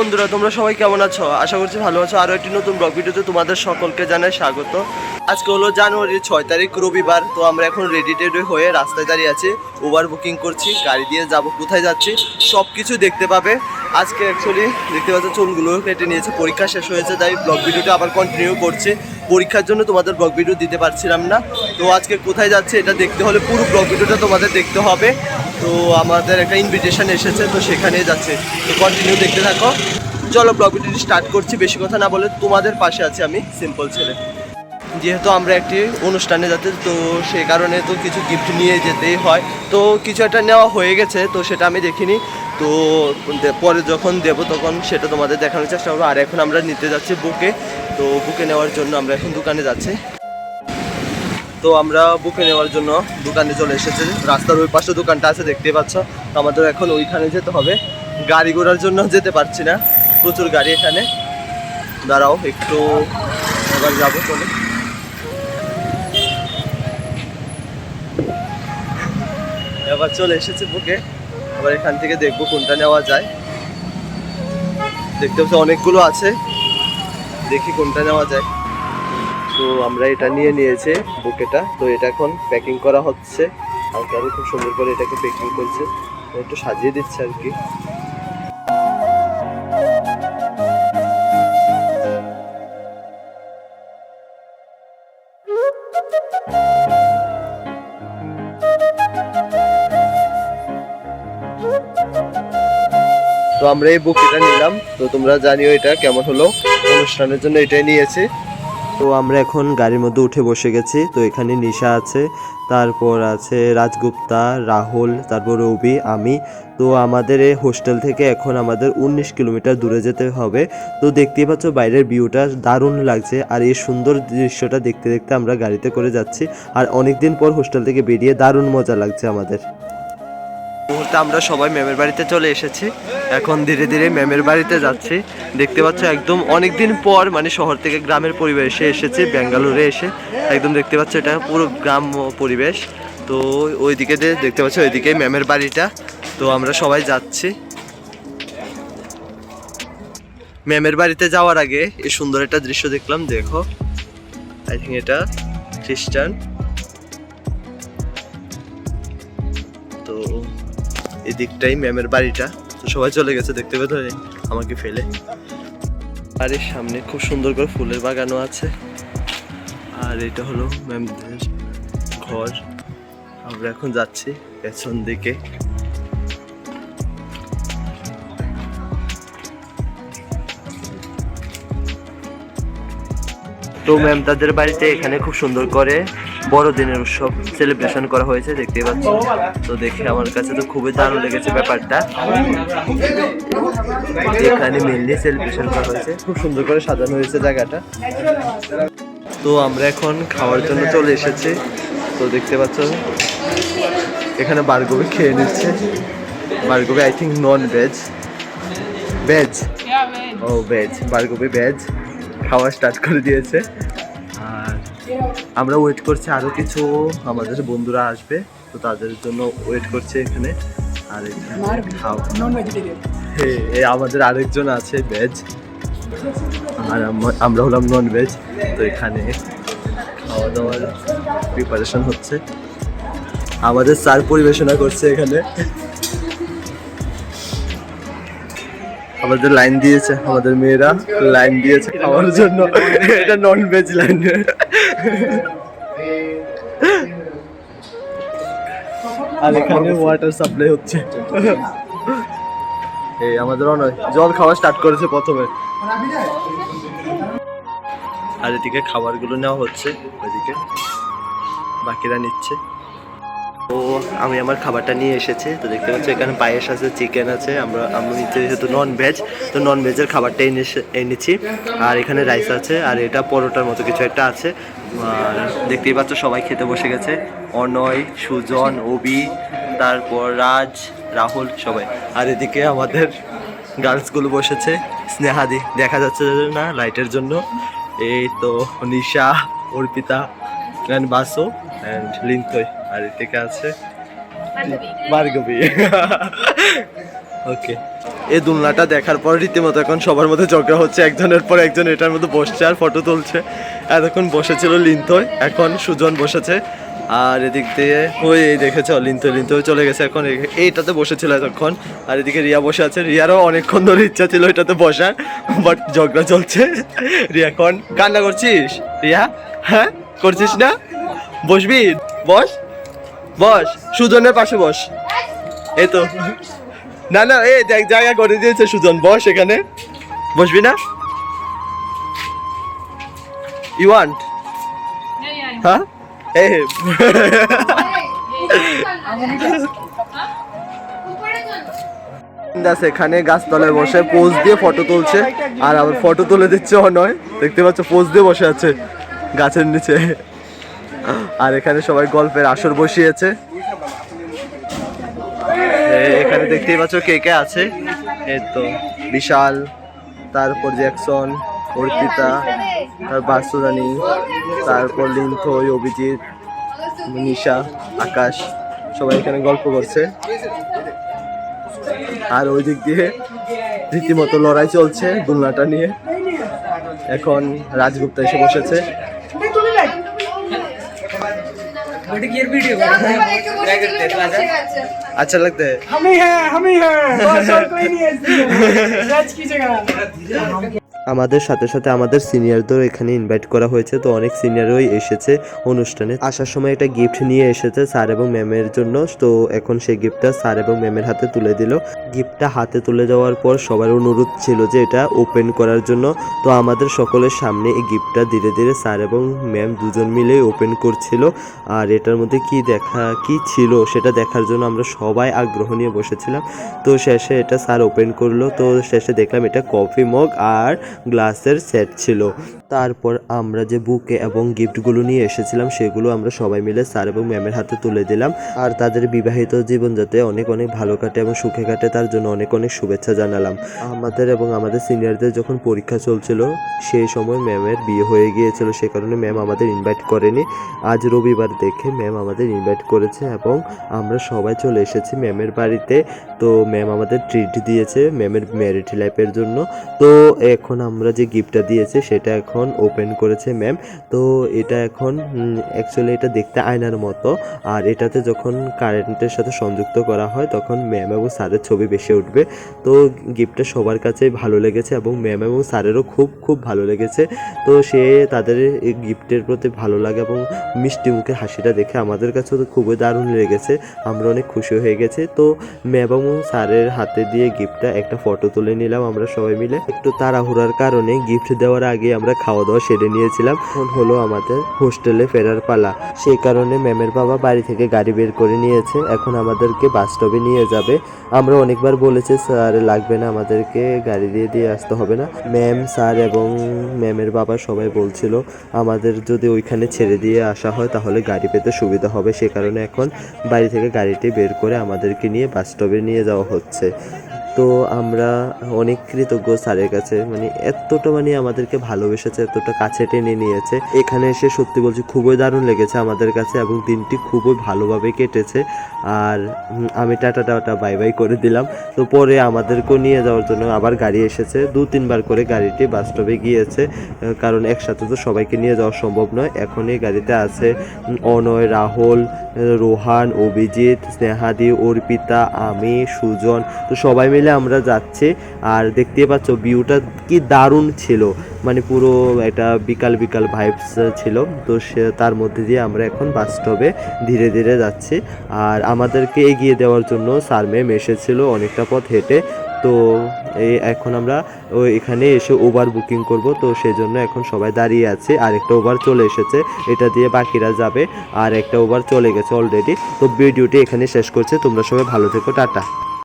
বন্ধুরা, তোমরা সবাই কেমন আছো? আশা করছি ভালো আছো। আরও একটি নতুন ব্লগ ভিডিওতে তোমাদের সকলকে জানাই স্বাগত। আজকে হলো জানুয়ারির ছয় তারিখ, রবিবার। তো আমরা এখন রেডি টেডি হয়ে রাস্তায় দাঁড়িয়ে আছি। উবার বুকিং করছি, গাড়ি দিয়ে যাব, কোথায় যাচ্ছি সব কিছু দেখতে পাবে। আজকে অ্যাকচুয়ালি দেখতে পাচ্ছ, চুলগুলো কেটে নিয়েছে, পরীক্ষা শেষ হয়েছে, তাই ব্লগ ভিডিওটা আবার কন্টিনিউ করছি। পরীক্ষার জন্য তোমাদের ব্লগ ভিডিও দিতে পারছিলাম না। তো আজকে কোথায় যাচ্ছে, এটা দেখতে হলে পুরো ব্লগ ভিডিওটা তোমাদের দেখতে হবে। তো আমাদের একটা ইনভিটেশন এসেছে, তো সেখানেই যাচ্ছে। তো কন্টিনিউ দেখতে থাকো। চলো ব্লগ স্টার্ট করছি। বেশি কথা না বলে তোমাদের পাশে আছি আমি সিম্পল ছেলে। যেহেতু আমরা একটি অনুষ্ঠানে যাতে তো সেই কারণে তো কিছু গিফট নিয়ে যেতেই হয়। তো কিছু একটা নেওয়া হয়ে গেছে, তো সেটা আমি দেখিনি। তো পরে যখন দেব তখন সেটা তোমাদের দেখানোর চেষ্টা করব। আর এখন আমরা নিতে যাচ্ছি বুকে। তো বুকে নেওয়ার জন্য আমরা এখন দোকানে যাচ্ছি। তো আমরা বুকে নেওয়ার জন্য দোকানে চলে এসেছি। রাস্তার ওই পাশে দোকানটা আছে, দেখতেই পাচ্ছ। তো আমাদের এখন ওইখানে যেতে হবে। গাড়ি ঘোড়ার জন্য যেতে পারছি না। প্রচুর গাড়ি এখানে। দাঁড়াও, একটু এবার যাব চলে। এবার চলে এসেছে বুকে। আবার এখান থেকে দেখব কোনটা নেওয়া যায়। দেখতে পাচ্ছি, অনেকগুলো আছে। দেখি কোনটা নেওয়া যায়। তো আমরা এটা নিয়ে নিয়েছি বুকেটা। তো এটা এখন প্যাকিং করা হচ্ছে। আর আরও খুব সুন্দর করে এটাকে প্যাকিং করছে। একটু সাজিয়ে দিচ্ছে আর কি। তো আমরা এই বুকেটা নিলাম। তো তোমরা জানিও এটা কেমন হলো। অনুষ্ঠানের জন্য এটাই নিয়েছি। তো আমরা এখন গাড়ির মধ্যে উঠে বসে গেছি। তো এখানে নিশা আছে, তারপর আছে রাজগুপ্তা, রাহুল, তারপর রবি, আমি। তো আমাদের এই হোস্টেল থেকে এখন আমাদের উনিশ কিলোমিটার দূরে যেতে হবে। তো দেখতেই পাচ্ছ বাইরের ভিউটা দারুণ লাগছে আর এই সুন্দর দৃশ্যটা দেখতে দেখতে আমরা গাড়িতে করে যাচ্ছি। আর অনেক দিন পর হোস্টেল থেকে বেরিয়ে দারুণ মজা লাগছে আমাদের। মুহূর্তে আমরা সবাই ম্যামের বাড়িতে চলে এসেছি। এখন ধীরে ধীরে ম্যামের বাড়িতে যাচ্ছি। দেখতে পাচ্ছ একদম অনেক দিন পর মানে শহর থেকে গ্রামের পরিবেশে এসেছি, ব্যাঙ্গালোরে এসে। একদম দেখতে পাচ্ছ এটা পুরো গ্রাম পরিবেশ। তো ওইদিকে দেখতে পাচ্ছ ওইদিকে ম্যামের বাড়িটা। তো আমরা সবাই যাচ্ছি। ম্যামের বাড়িতে যাওয়ার আগে এই সুন্দর একটা দৃশ্য দেখলাম, দেখো। আই থিঙ্ক এটা খ্রিস্টান। এদিকটাই ম্যামের বাড়িটা। তো সবাই চলে গেছে দেখতে পেতে আমাকে ফেলে। এর সামনে খুব সুন্দর করে ফুলের বাগানও আছে। আর এটা হলো ম্যামদের ঘর। আমরা এখন যাচ্ছি পেছন দিকে। তো ম্যাম তাদের বাড়িতে এখানে খুব সুন্দর করে বড়দিনের উৎসব সেলিব্রেশন করা হয়েছে দেখতেই পাচ্ছ। তো দেখে আমার কাছে তো খুবই দারুণ লেগেছে ব্যাপারটা। এখানে মেনলি সেলিব্রেশন করা হয়েছে। খুব সুন্দর করে সাজানো হয়েছে জায়গাটা। তো আমরা এখন খাওয়ার জন্য চলে এসেছি। তো দেখতে পাচ্ছ এখানে বারগবি খেয়ে নিচ্ছে। Bhargavi I think non veg veg O veg Bhargavi veg খাওয়া স্টার্ট করে দিয়েছে। আমরা ওয়েট করছি আরও কিছু আমাদের বন্ধুরা আসবে তো তাদের জন্য ওয়েট করছে এখানে। আর আমাদের আরেকজন আছে ভেজ আর আমরা হলাম নন ভেজ তো এখানে খাওয়া দাওয়ার প্রিপারেশন হচ্ছে। আমাদের স্যার পরিবেশনা করছে এখানে। আমাদের লাইন দিয়েছে, আমাদের মেয়েরা লাইন দিয়েছে খাওয়ার জন্য। এটা নন ভেজ লাইন আর এখানে ওয়াটার সাপ্লাই হচ্ছে। এই আমাদের অনয়, জল খাওয়া স্টার্ট করেছে প্রথমে। আর এদিকে খাবারগুলো নেওয়া হচ্ছে ওইদিকে বাকিরা নিচ্ছে। তো আমি আমার খাবারটা নিয়ে এসেছি। তো দেখতে পাচ্ছি, এখানে পায়েস আছে চিকেন আছে। আমরা আমি যেহেতু নন ভেজ তো নন ভেজের খাবারটা এনেছে এনেছি। আর এখানে রাইস আছে, আর এটা পরোটার মতো কিছু একটা আছে। আর দেখতেই পাচ্ছ, সবাই খেতে বসে গেছে। অনয়, সুজন অবি তারপর রাজ, রাহুল, সবাই। আর এদিকে আমাদের গার্লসগুলো বসেছে। স্নেহাদি, দেখা যাচ্ছে না লাইটের জন্য। এই তো, নিশা, অর্পিতা অ্যান্ড বাসো অ্যান্ড লিন্তই। আর এদিকে আছে ভার্গবী ওকে এই দুলনাটা দেখার পর রীতিমতো এখন সবার মধ্যে ঝগড়া হচ্ছে একজনের পর একজন এটার মধ্যে বসছে আর ফটো তুলছে। এতক্ষণ বসেছিল লিন্থই এখন সুজন বসেছে। আর এদিক দিয়ে ওই এই দেখেছ লিন্থ লিন্থ চলে গেছে এখন। এই- এইটাতে বসেছিল এতক্ষণ। আর এদিকে রিয়া বসে আছে। রিয়ারও অনেকক্ষণ ধরে ইচ্ছা ছিল এটাতে বসার বাট ঝগড়া চলছে। রিয়া এখন কান্না করছিস? রিয়া হ্যাঁ? করছিস না? বসবি? বস। বস, সুজনের পাশে বস। এই তো। না না, এই দেখ, জায়গা করে দিয়েছে সুজন। বস এখানে। বসবি না? ইউ ওয়ান্ট হ্যাঁ দাস এখানে গাছতলায় বসে পোজ দিয়ে ফটো তুলছে। আর আবার ফটো তুলে দিচ্ছে নয় দেখতে পাচ্ছ, পোজ দিয়ে বসে আছে গাছের নিচে। আর এখানে সবাই গল্পের আসর বসিয়েছে। এখানে দেখতেই পাচ্ছ কে কে আছে। এই তো বিশাল, তারপর জ্যাকসন, অর্পিতা, তার বাসুরানী, তারপর লিন্থই, অভিজিৎ, নিশা, আকাশ, সবাই এখানে গল্প করছে। আর ওই দিক দিয়ে রীতিমতো লড়াই চলছে দুলনাটা নিয়ে। এখন রাজগুপ্তা এসে বসেছে। अच्छा लगता है हम ही हैं हम ही हैं बस और कोई नहीं है इसमें जज कीजिएगा আমাদের সাথে সাথে আমাদের সিনিয়রদের এখানে ইনভাইট করা হয়েছে। তো অনেক সিনিয়রই এসেছে অনুষ্ঠানে। আসার সময় একটা গিফট নিয়ে এসেছে স্যার এবং ম্যামের জন্য। তো এখন সেই গিফটটা স্যার এবং ম্যামের হাতে তুলে দিল। গিফটটা হাতে তুলে দেওয়ার পর সবার অনুরোধ ছিল যে এটা ওপেন করার জন্য। তো আমাদের সকলের সামনে এই গিফটটা ধীরে ধীরে স্যার এবং ম্যাম দুজন মিলে ওপেন করছিল। আর এটার মধ্যে কি দেখা, কি ছিল সেটা দেখার জন্য আমরা সবাই আগ্রহ নিয়ে বসেছিলাম। তো শেষে এটা স্যার ওপেন করল। তো শেষে দেখলাম এটা কফি মগ আর গ্লাসের সেট ছিল। তারপর আমরা যে বুকে এবং গিফটগুলো নিয়ে এসেছিলাম, সেগুলো আমরা সবাই মিলে স্যার এবং ম্যামের হাতে তুলে দিলাম। আর তাদের বিবাহিত জীবন যাতে অনেক অনেক ভালো কাটে এবং সুখে কাটে, তার জন্য অনেক অনেক শুভেচ্ছা জানালাম। আমাদের এবং আমাদের সিনিয়রদের যখন পরীক্ষা চলছিল, সেই সময় ম্যামের বিয়ে হয়ে গিয়েছিল। সে কারণে ম্যাম আমাদের ইনভাইট করেনি। আজ রবিবার দেখে ম্যাম আমাদের ইনভাইট করেছে এবং আমরা সবাই চলে এসেছি ম্যামের বাড়িতে। তো ম্যাম আমাদের ট্রিট দিয়েছে ম্যামের ম্যারিড লাইফের জন্য। তো এখন আমরা যে গিফটটা দিয়েছে সেটা এখন ওপেন করেছে ম্যাম তো এটা এখন অ্যাকচুয়ালি এটা দেখতে আয়নার মতো। আর এটাতে যখন কারেন্টের সাথে সংযুক্ত করা হয়, তখন ম্যাম এবং স্যারের ছবি বেশি উঠবে। তো গিফটটা সবার কাছেই ভালো লেগেছে এবং ম্যাম এবং স্যারেরও খুব খুব ভালো লেগেছে। তো সে তাদের এই গিফটের প্রতি ভালো লাগে এবং মিষ্টি মুখে হাসিটা দেখে আমাদের কাছেও তো খুবই দারুণ লেগেছে। আমরা অনেক খুশি হয়ে গেছি। তো ম্যাম এবং স্যারের হাতে দিয়ে গিফটটা একটা ফটো তুলে নিলাম আমরা সবাই মিলে। একটু তাড়াহুড়ার কারণে গিফট দেওয়ার আগে আমরা খাওয়া দাওয়া সেরে নিয়েছিলাম। এখন হলো আমাদের হোস্টেলে ফেরার পালা। সেই কারণে ম্যামের বাবা বাড়ি থেকে গাড়ি বের করে নিয়েছে। এখন আমাদেরকে বাস স্টপে নিয়ে যাবে। আমরা অনেকবার বলেছি, স্যার, লাগবে না, আমাদেরকে গাড়ি দিয়ে দিয়ে আসতে হবে না। ম্যাম, স্যার এবং ম্যামের বাবা সবাই বলছিল, আমাদের যদি ওইখানে ছেড়ে দিয়ে আসা হয়, তাহলে গাড়ি পেতে সুবিধা হবে। সে কারণে এখন বাড়ি থেকে গাড়িটি বের করে আমাদেরকে নিয়ে বাস স্টপে নিয়ে যাওয়া হচ্ছে। তো আমরা অনেক কৃতজ্ঞ স্যারের কাছে। মানে এতটা মানে আমাদেরকে ভালোবেসেছে, এতটা কাছে টেনে নিয়েছে। এখানে এসে সত্যি বলছি খুবই দারুণ লেগেছে আমাদের কাছে এবং দিনটি খুবই ভালোভাবে কেটেছে। আর আমি টাটা টাটা, বাই বাই করে দিলাম। তো পরে আমাদেরকেও নিয়ে যাওয়ার জন্য আবার গাড়ি এসেছে। দু, তিনবার করে গাড়িটি বাস স্টপে গিয়েছে। কারণ একসাথে তো সবাইকে নিয়ে যাওয়া সম্ভব নয়। এখন এই গাড়িতে আছে অনয়, রাহুল রোহান, অভিজিৎ, স্নেহাদি, অর্পিতা, আমি, সুজন। তো সবাই মিলে আমরা যাচ্ছি, আর দেখতেই পাচ্ছ ভিউটা কি দারুণ ছিল। মানে পুরো একটা বিকাল বিকাল ভাইবস ছিল। তো সে তার মধ্যে দিয়ে আমরা এখন বাস স্টপে ধীরে ধীরে যাচ্ছি। আর আমাদেরকে এগিয়ে দেওয়ার জন্য স্যার ম্যাম এসেছিল অনেকটা পথ হেঁটে। তো এই এখন আমরা ওই এখানে এসে ওভার বুকিং করব। তো সেজন্য এখন সবাই দাঁড়িয়ে আছে। আর একটা ওভার চলে এসেছে। এটা দিয়ে বাকিরা যাবে। আর একটা ওভার চলে গেছে অলরেডি তো ভিডিওটি এখানে শেষ করছে। তোমরা সবাই ভালো থেকো। টাটা।